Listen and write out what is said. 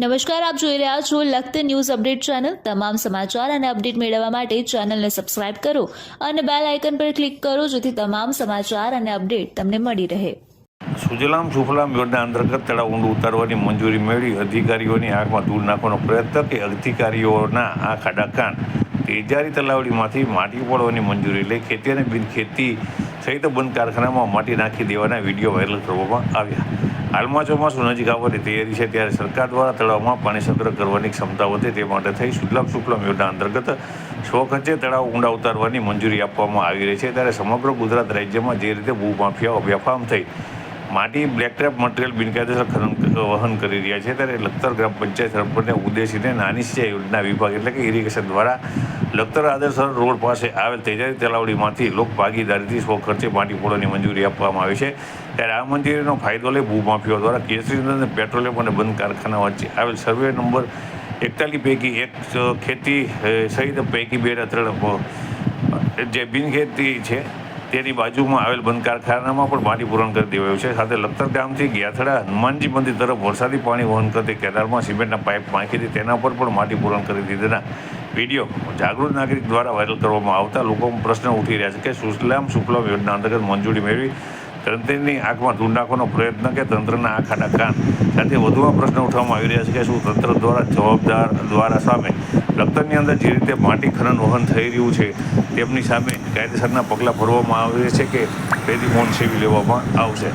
નમસ્કાર, આપ જોઈ રહ્યા છો લખત ન્યૂઝ અપડેટ ચેનલ. તમામ સમાચાર અને અપડેટ મેળવવા માટે ચેનલને સબસ્ક્રાઇબ કરો અને બેલ આઇકન પર ક્લિક કરો, જેથી તમામ સમાચાર અને અપડેટ તમને મળી રહે. સુજલામ સુફલામ યોજના અંતર્ગત તળાવ ઊંડું ઉતારવાની મંજૂરી મેળવી અધિકારીઓની આંખમાં દૂર નાખવાનો પ્રયત્ન કે અધિકારીઓના આ ખાડાકાન તેજારી તલાવડીમાંથી માટી પડવાની મંજૂરી લઈ ખેતી અને બિનખેતી સહિત બંધ કારખાનામાં માટી નાખી દેવાના વીડિયો વાયરલ કરવામાં આવ્યા. હાલમાં ચોમાસું નજીક આવવાની તૈયારી છે, ત્યારે સરકાર દ્વારા તળાવમાં પાણી સંગ્રહ કરવાની ક્ષમતા વધે તે માટે થઈ સુજલામ સુફલામ યોજના અંતર્ગત સ્વખર્ચે તળાવ ઊંડા ઉતારવાની મંજૂરી આપવામાં આવી રહી છે. ત્યારે સમગ્ર ગુજરાત રાજ્યમાં જે રીતે ભૂમાફિયાઓ, બેફામ થઈ માટી બ્લેક ટ્રેપ મટીરિયલ બિનકાયદેસર ખનન વહન કરી રહ્યા છે ત્યારે લખતર ગ્રામ પંચાયત સરપંચને ઉદ્દેશીને નાની સિંચાઈ યોજના વિભાગ એટલે કે ઇરિગેશન દ્વારા લખતર આદર્શ રોડ પાસે આવેલ તેજારી તલાવડીમાંથી લોક ભાગીદારીથી સ્વ ખર્ચે માટી પોળોની મંજૂરી આપવામાં આવી છે. ત્યારે આ મંજૂરીનો ફાયદો લઈ ભૂમાફીઓ દ્વારા કેસરી પેટ્રોલિયમ અને બંધ કારખાના વચ્ચે આવેલ સર્વે નંબર એકતાલીસ પૈકી એક ખેતી સહિત પૈકી બે ત્રણ જે બિનખેતી છે. તેની બાજુમાં આવેલ બંધ કારખાનામાં પણ પાણી પૂરણ કરી દેવાયું છે. સાથે લખતર ગામથી ગ્યાથડા હનુમાનજી મંદિર તરફ વરસાદી પાણી વહન કરતી કેનાલમાં સિમેન્ટના પાઇપ નાખી હતી તેના પર પણ માટી પૂરણ કરી દીધેના વીડિયો જાગૃત નાગરિક દ્વારા વાયરલ કરવામાં આવતા લોકોમાં પ્રશ્ન ઉઠી રહ્યા છે કે સુજલામ સુફલામ યોજના અંતર્ગત મંજૂરી મેળવી તંત્રની આંખમાં ધૂળ પ્રયત્ન કે તંત્રના આ ખાડા કાન? સાથે વધુમાં પ્રશ્ન ઉઠાવવામાં આવી રહ્યા છે કે શું તંત્ર દ્વારા જવાબદાર દ્વારા સામે લખતરની અંદર જે રીતે માટી ખનન વહન થઈ રહ્યું છે, તેમની સામે કાયદેસરના પગલાં ભરવામાં આવે છે કે પેલી મોન સેવી લેવામાં આવશે?